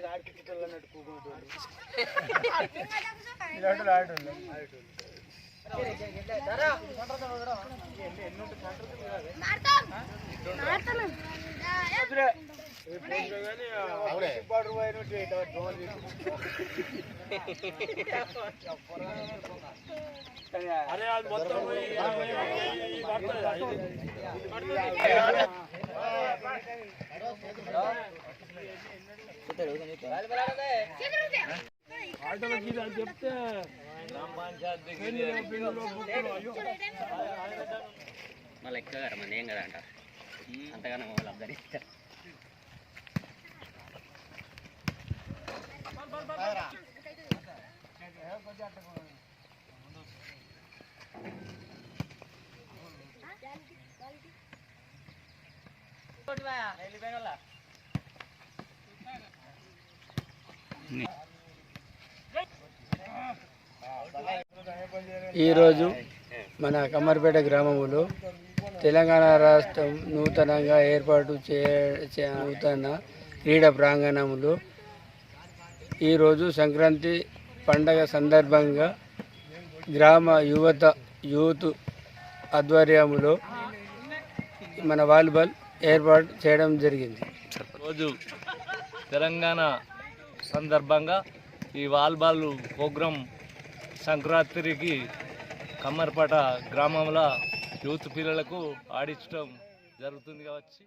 ఇది ఆడికి చిట్టలు అన్నట్టు కూకుంటుంది ఇలాంటి ఆడు అరే అది మొత్తం చేసారు మళ్ళీ ఎక్కువ కదా మన ఏం కదా అంట అంతగానో వాళ్ళు అబ్బాయి ఈరోజు మన కమ్మరిపేట గ్రామంలో తెలంగాణ రాష్ట్రం నూతనంగా ఏర్పాటు చే చే- నూతన క్రీడా ప్రాంగణంలో ఈరోజు సంక్రాంతి పండగ సందర్భంగా గ్రామ యువత యూత్ ఆధ్వర్యంలో మన వాలీబాల్ ఏర్పాటు చేయడం జరిగింది. రోజు తెలంగాణ సందర్భంగా ఈ వాల్బాల్ ప్రోగ్రాం సంక్రాంతికి కమ్మర్పేట గ్రామంలో యూత్ పిల్లలకు ఆడించడం జరుగుతుంది కావచ్చు.